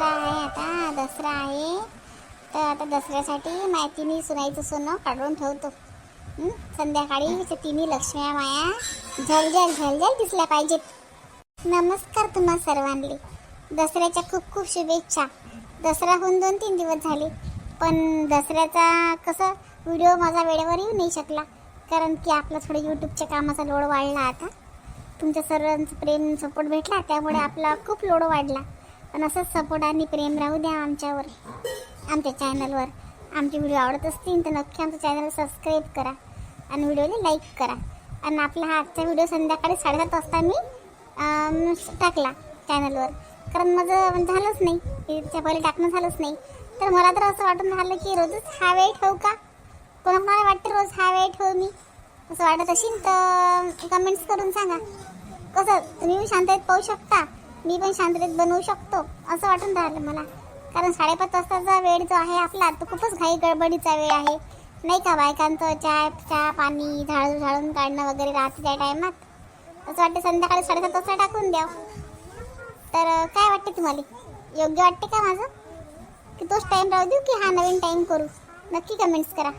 दसरा आहे आता दसरा आहे. तर आता दसऱ्यासाठी माझ्या तिन्ही सुनाईचं सोनं काढून ठेवतो. संध्याकाळी तिन्ही लक्ष्म्या माया. झलझल झलझल दिसल्या पाहिजेत. नमस्कार तुम्हा सर्वांनी दसऱ्याच्या खूप खूप शुभेच्छा. दसरा होऊन दोन तीन दिवस झाले पण दसऱ्याचा कसं व्हिडिओ माझा वेळेवर येऊ नाही शकला. कारण की आपला थोडं यूट्यूबच्या कामाचा लोड वाढला आता. तुमच्या सर्वांचं प्रेम सपोर्ट भेटला त्यामुळे आपला खूप लोड वाढला. पण असंच सपोर्ट आणि प्रेम राहू द्या आमच्यावर आमच्या चॅनलवर आमचे व्हिडिओ आवडत असतील तर नक्की आमच्या चॅनल सबस्क्राईब करा आणि व्हिडिओला लाईक करा. आणि आपला हा आजचा व्हिडिओ संध्याकाळी साडेसात वाजता मी टाकला चॅनलवर कारण माझं झालंच नाही. त्याच्या पहिले टाकणं झालंच नाही. तर मला तर असं वाटून राहिलं की रोजच हा वेळ ठेवू का? कोणाकोणाला वाटतं रोज हा वेळ ठेवू मी? असं वाटत असेल तर कमेंट्स करून सांगा. कसं तुम्ही शांत शांततेत पाहू शकता. मी पण शांततेत बनवू शकतो असं वाटून राहिलं मला. कारण साडेपाच वाजताचा वेळ जो आहे आपला तो खूपच घाई गडबडीचा वेळ आहे. नाही का बायकांचं चहा चहा पाणी झाडू झाडून काढणं वगैरे राहते त्या टायमात? असं वाटतं संध्याकाळी साडेसात वाजता टाकून द्या तर काय वाटते तुम्हाला? योग्य वाटते का माझं? की तोच टाईम राहू देऊ की हा नवीन टाईम करू? नक्की कमेंट्स करा.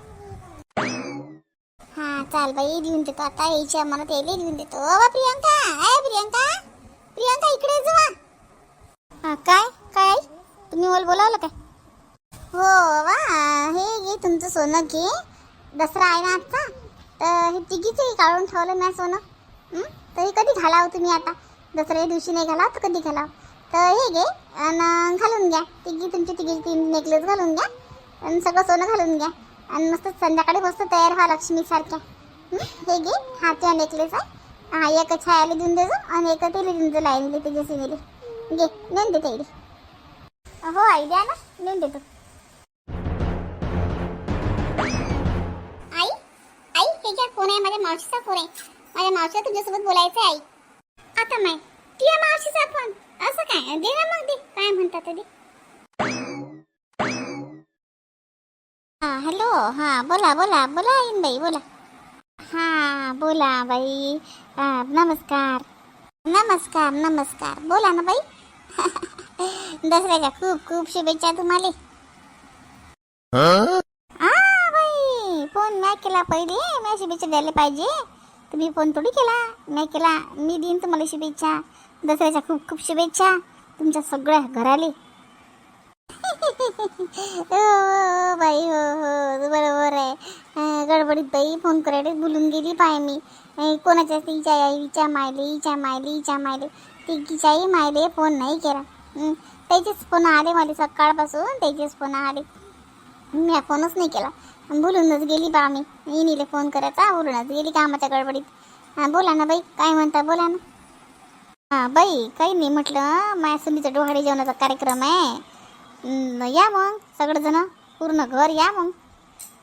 हां चाल बाई देऊन देतो आता. यायची आम्हाला ते लिहून देतो. प्रियंका! आहे प्रियंका! प्रियंका इकडे ये काय? काय तुम्ही मला बोलावलं काय? हो वा. हे घे तुमचं सोनं घे. दसरा आहे ना आजचा. तर हे तिघीचंही काढून ठेवलं ना सोनं. तर तरी कधी घालावं तुम्ही आता? दसऱ्या दिवशी नाही घाला तर कधी घालावं? तर हे घे आणि घालून घ्या. तिघी तुमची तिघी तीन नेकलेस घालून घ्या. आणि सगळं सोनं घालून घ्या. आणि मस्त संध्याकाळी मस्त तयार व्हा लक्ष्मीसारख्या. हे? घे. हा त्या नेकलेस आहे. हा एक छायाला देऊन देजो आणि एक तेली देऊन देजो लाईनली त्याच्या सिनेली घे नेऊन देते तेली हो आई द्या ना नेऊन देतो. आई आई हे घ्या फोन आहे माझ्या मावशीचा फोन आहे. माझ्या मावशीला तुझ्यासोबत बोलायचं आहे आई. आता माय तुझ्या मावशीचा फोन. असं काय? दे ना मग दे. काय म्हणतात दे हा हॅलो हा बोला बोला बोला आईन बाई बोला. बोला बाई. हा, नमस्कार. नमस्कार नमस्कार. बोला ना बाई. दसऱ्याच्या खूप खूप शुभेच्छा तुम्हाला. हा? बाई फोन नाही केला पहिले. मी शुभेच्छा द्यायला पाहिजे. तुम्ही फोन थोडी केला. नाही केला. मी देईन तुम्हाला शुभेच्छा. दसऱ्याच्या खूप खूप शुभेच्छा. तुमच्या सगळ्या घराले. हो हो, बाई हो हो बरोबर आहे. गडबडीत बाई फोन करायला बोलून गेली पाय मी. कोणाच्या तिच्या आईच्या मायले हिच्या मायले हिच्या मायले. तिच्याही मायले फोन नाही केला. त्याचेच फोन आले मला सकाळपासून त्याचेच फोन आले. मी फोनच नाही केला. बोलूनच गेली बा मी. इनीले फोन करायचा बोलूनच गेली कामाच्या गडबडीत. हां बोला ना बाई काय म्हणता बोला ना. हां बाई काही नाही म्हटलं माझ्या सुनीचा डोहाडे जेवणाचा कार्यक्रम आहे. या मग सगळेजण पूर्ण घर या मग.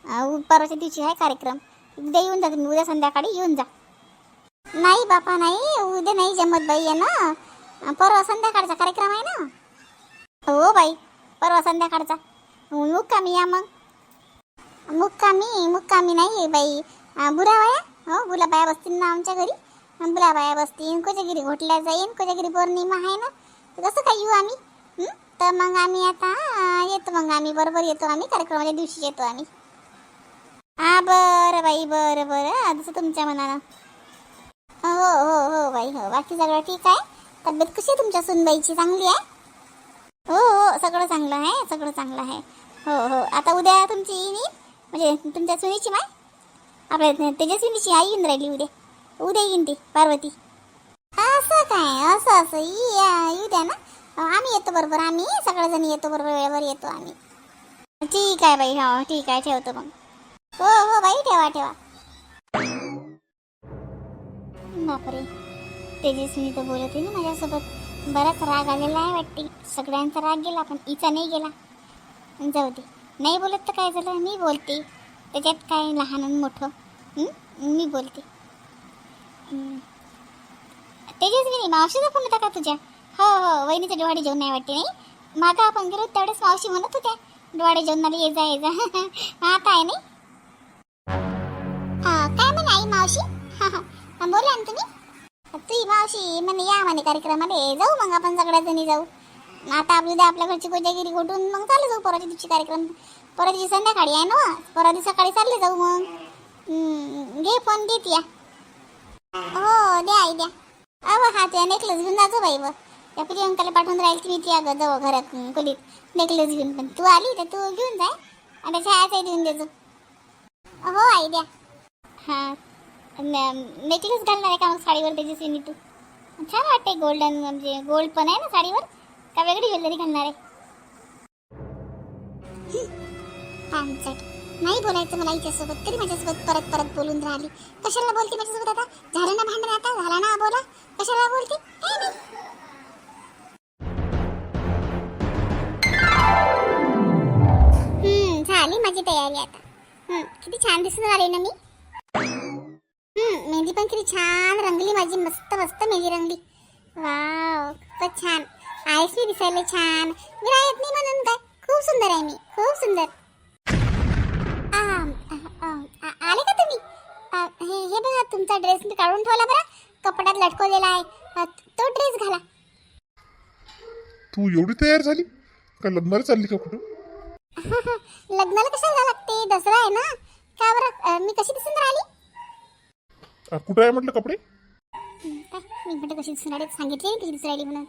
परवाच्या दिवशी आहे कार्यक्रम. उद्या येऊन जा तुम्ही. उद्या संध्याकाळी येऊन जा. नाही बापा नाही. उद्या नाही जमत बाई आहे ना परवा संध्याकाळचा कार्यक्रम आहे ना. हो बाई परवा संध्याकाळचा. हो, मुक्कामी या मग. मुक्कामी मुक्कामी नाही बाई. बुरावाया हो बुलाबाया बसतील ना आमच्या घरी. बुलाबाया बसतील. कोजागिरी घोटल्या जाईन. कोजागिरी पौर्णिमा आहे ना. कसं काय येऊ आम्ही? तर मग आम्ही आता येतो मग आम्ही. बरोबर येतो आम्ही. कार्यक्रमाच्या दिवशी येतो आम्ही. हा बरं बाई बरं बरं. जसं तुमच्या मनानं. हो, हो हो हो बाई हो. बाकी सगळं ठीक आहे? तब्येत कशी आहे तुमच्या सुनबाईची? चांगली आहे? हो हो सगळं चांगलं आहे सगळं चांगलं आहे. हो हो. आता उद्या तुमची येईन म्हणजे तुमच्या सुनीची माय? आपल्या तेजस्विनीची आई येऊन राहिली उद्या. उद्या येईन ती पार्वती. असं काय? असं असं. या- येऊ द्या ना? आम्ही येतो बरोबर. आम्ही सगळेजण येतो बरोबर वेळेवर येतो आम्ही. ठीक आहे बाई हो ठीक आहे. ठेवतो मग. हो हो बाई ठेवा ठेवा. बापरे. तेजस्वी तर बोलत आहे ना माझ्यासोबत. बराच राग आलेला आहे वाटते. सगळ्यांचा राग गेला पण इचा नाही गेला. जाऊ दे. नाही बोलत तर काय झालं? मी बोलते. त्याच्यात काय लहान आणि मोठं? मी बोलते. तेजस्वी मावशीचा फोन होता का तुझ्या? हो हो वहिनीचं डोहाडे जेवण नाही वाटते नाही? मागं आपण गेलो तेवढेच मावशी म्हणत होत्या. डोहाडे जेवणाला ये जा ये जा. आता आहे नाही? मावशी? हा हा. बोला ना तुम्ही. तुझी मावशी म्हणे या म्हणे कार्यक्रमाला. जाऊ मग आपण सगळ्या जणी जाऊ. आता आपली उद्या आपल्या घरची कोजागिरी गोठून मग चालले जाऊ परवा दिवशी कार्यक्रम. परवा दिवशी संध्याकाळी आहे ना? परवा दिवशी सकाळी चालले जाऊ मग. घे फोन देत या. हो द्या आई द्या. अहो हा त्या नेकलेस घेऊन जातो बाई व. त्या प्रियंकाला पाठवून राहील तुम्ही ती अगं जाऊ घरात खोलीत नेकलेस घेऊन. पण तू आली तर तू घेऊन जाय आणि छायाचाही देऊन देजो. हो आई द्या. हां. नेकलेस um, घालणार आहे का मग साडीवर त्याची मी तू? छान वाटते गोल्डन म्हणजे गोल्ड पण आहे ना साडीवर. का वेगळी ज्वेलरी घालणार आहे? नाही बोलायचं मला हिच्यासोबत तरी माझ्यासोबत परत परत बोलून राहिली. कशाला बोलते माझ्यासोबत आता? झालं ना भांडण आता? झाला ना बोला. कशाला बोलते? काय नाही हम्म झाली माझी तयारी आता. हम्म किती छान दिसून राहिली ना मी. मेहंदी पण किती छान रंगली माझी मस्त मस्त मेहंदी रंगली. वाव खूपच छान. आहेस मी दिसायला छान. मी राहत नाही म्हणून काय? खूप सुंदर आहे मी. खूप सुंदर. आले का तुम्ही? हे हे बघा तुमचा ड्रेस मी काढून ठेवला बरं. कपड्यात लटकवलेला आहे. तो ड्रेस घाला. तू एवढी तयार झाली? का लग्नाला चालली का कुठं? लग्नाला कशाला लागते? दसरा आहे ना. का बरं? मी कशी दिसून राहिली? आ, कुठं आहे म्हटलं कपडे? काय? मी म्हटलं कशी दिसून राहिली सांगितले कशी दिसून राहिली म्हणून.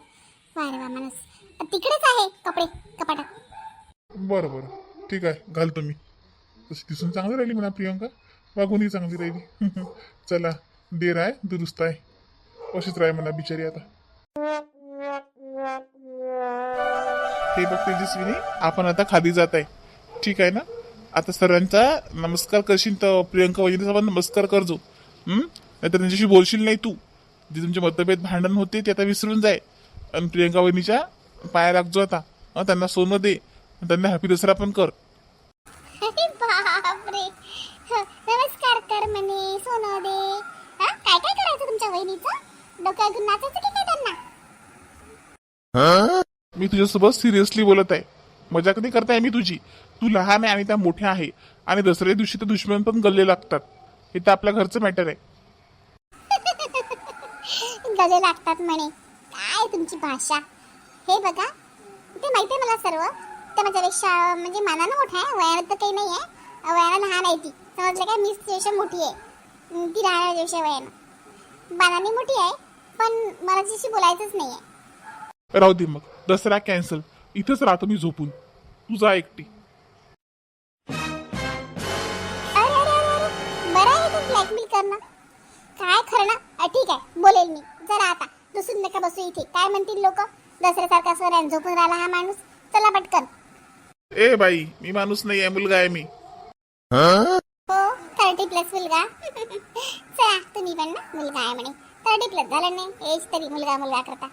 वा रे वा माणूस. अ, तिकडेच आहे कपडे कपाटात बरं बरं. ठीक आहे घालतो मी. तशी दिसून चांगली राहिली म्हणा प्रियंका. वागूनही चांगली राहिली. चला देर आहे दुरुस्त आहे. अशीच राही म्हणा बिचारी आता. हे बघ तेजस्विनी आपण आता खाली जात आहे. ठीक आहे ना? आता सर्वांचा नमस्कार करशील तर प्रियंका वहिनीचा पण नमस्कार करजो? नाहीतर त्यांच्याशी बोलशील नाही तू. जे तुमचे मतभेद भांडण होते ते आता विसरून जाय. आणि प्रियंका वहिनीच्या पाया लागजो आता. हं, त्यांना सोनं दे. आणि त्यांना हॅपी दसरा पण कर. अरे बापरे. ह, नमस्कार कर म्हणे सोनं दे. हा काय काय करायचं तुमच्या वहिनीचं? घेऊन नाचायचं की काय त्यांना? मी तुझ्यासोबत सिरियसली बोलत आहे. मजाक नाही करताय मी तुझी. तू लहान आहे आणि त्या मोठ्या आहे. आणि दसऱ्या दिवशी तर दुश्मन पण गल्ले लागतात. हे तर आपल्या घरचं मॅटर आहे. गले लागतात म्हणे. काय तुमची भाषा? हे बघा. ते माहिती आहे मला सर्व. ते माझ्यापेक्षा म्हणजे मानानं मोठा आहे. वयानं तर काही नाही आहे वयानं लहान आहे ती. समजलं काय? मीच तिच्यापेक्षा मोठी आहे. ती लहान आहे त्याच्यापेक्षा वयानं. मानाने मोठी आहे पण मला तिच्याशी बोलायचंच नाही आहे राहू दे मग. दसरा कॅन्सल इथंच राहतो मी झोपून. तू जा एकटी. काय खरं ना? ठीक आहे बोलेल मी. जरा आता दुसरून नका बसू इथे. काय म्हणतील लोक? दसऱ्यासारखा सर झोपून राहिला हा माणूस. चला पटकन. ए बाई मी माणूस नाही आहे मुलगा आहे मी. हो थर्टी प्लस मुलगा. चला तुम्ही पण ना मुलगा आहे म्हणे. थर्टी प्लस झालं नाही एज तरी मुलगा मुलगा करता.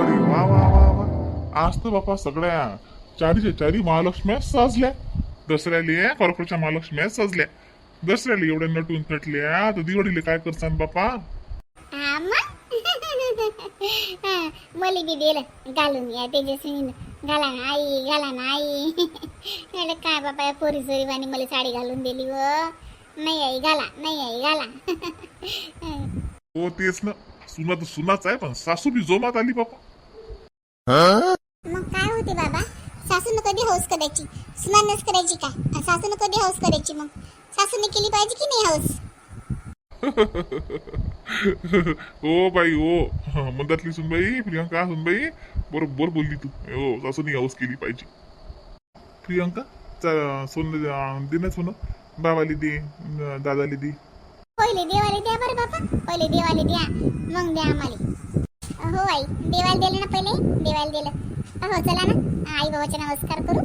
अरे वा वा वा वा. आज तर बापा सगळ्या चारीच्या चारी महालक्ष्म्या सजल्या. दसऱ्याला कर्पूरच्या महालक्ष्म्या सजल्या. दसऱ्याला एवढ्या नटून थटल्या तर दिवाळीला काय करसान बापा? मुली बी दिलं घालून या तेजस्वीन घाला ना आई घाला ना आई. काय बाबा या पोरी सोरीवानी मला साडी घालून दिली व. नाही आई घाला नाही आई घाला. हो तेच ना. सुना तर सुनाच आहे पण सासू बी जोमात आली बापा. मग काय होते बाबा? सासून कधी हौस करायची? सुनानच करायची का? आणि सासून कधी हौस करायची मग? सासूने केली पाहिजे की नाही हौस? ओ बाई ओ मधातली सुनबाई प्रियंका सुनबाई. बरोबर बोलली तू. हो सासूनी हाऊस केली पाहिजे. प्रियंका सोनं दे ना सोनं. बाबाली दे दादाली दे. पहिले देवाले द्या बरं बाबा पहिले देवाले द्या मग द्या आम्हाला. हो आई. देवाला दिलं ना पहिले? देवाला दिलं. हो चला ना. आई बाबाचा नमस्कार करू.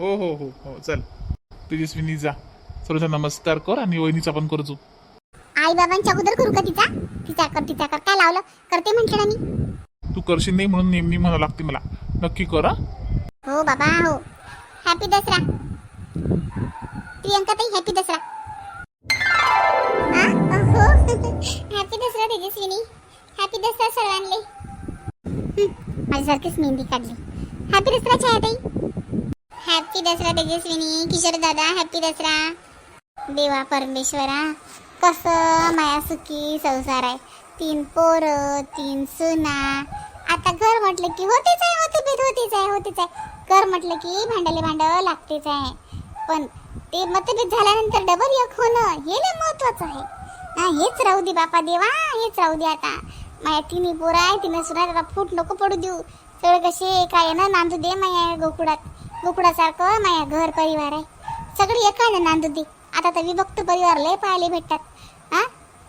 हो हो हो हो चल. तेजस्विनी जा. सर्वचा नमस्कार. कर आणि वहिनीचा पण करजो. आई बाबांच्या अगोदर करू का तिचा? तिचा कर तिचा कर. काय लावलं? करते म्हटलं ना मी तू करशील नाही म्हणून नेहमी म्हणा लागते मला. नक्की कर हा? हो बाबा हो. हॅपी दसरा. प्रियंका ताई हॅपी दसरा. आ? हो. हॅपी दसरा तेजस्विनी. हॅपी दसरा सर्वांले. हं, माझ्यासारखीच मेहंदी काढली. हॅपी दसरा छाया ताई हॅपी दसरा तेजस्विनी. किशोर दादा हॅपी दसरा. देवा परमेश्वरा कसं माया सुखी संसार आहे. तीन पोरं तीन सुना. आता घर म्हटलं की होतेच आहे होते भेट होतेच आहे होतेच आहे. घर म्हटलं की भांडाले भांड लागतेच आहे. पण ते मतभेद झाल्यानंतर डबल एक होणं हे लय महत्वाचं आहे. हा हेच राहू दे बापा देवा हेच राहू दे आता. माया तिन्ही पोरं आहे तिने सुना त्याला फूट नको पडू देऊ. सगळे कसे काय ना नांदू दे माया गोकुळात. गोकुळासारखं माया घर परिवार आहे. सगळी एकाने नांदू दे. आता तर विभक्त परिवार लय पाहायला भेटतात. हा?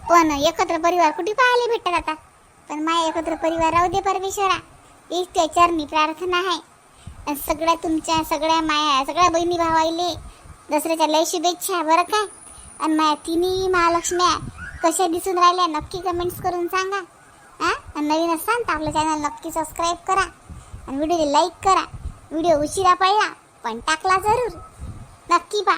पण एकत्र परिवार कुठे पाहायला भेटतात आता? पण माया एकत्र परिवार राहू दे परमेश्वरा. हीच त्या चरणी प्रार्थना आहे. आणि सगळ्या तुमच्या सगळ्या माया सगळ्या बहिणी भावाईले दसऱ्याच्या लय शुभेच्छा बरं काय आणि माया तिन्ही महालक्ष्म्या कशा दिसून राहिल्या नक्की कमेंट्स करून सांगा. हा? आणि नवीन असाल तर आपलं चॅनल नक्की सबस्क्राईब करा. आणि व्हिडिओला लाईक करा. व्हिडिओ उशिरा पाहिला पण टाकला जरूर. नक्की पा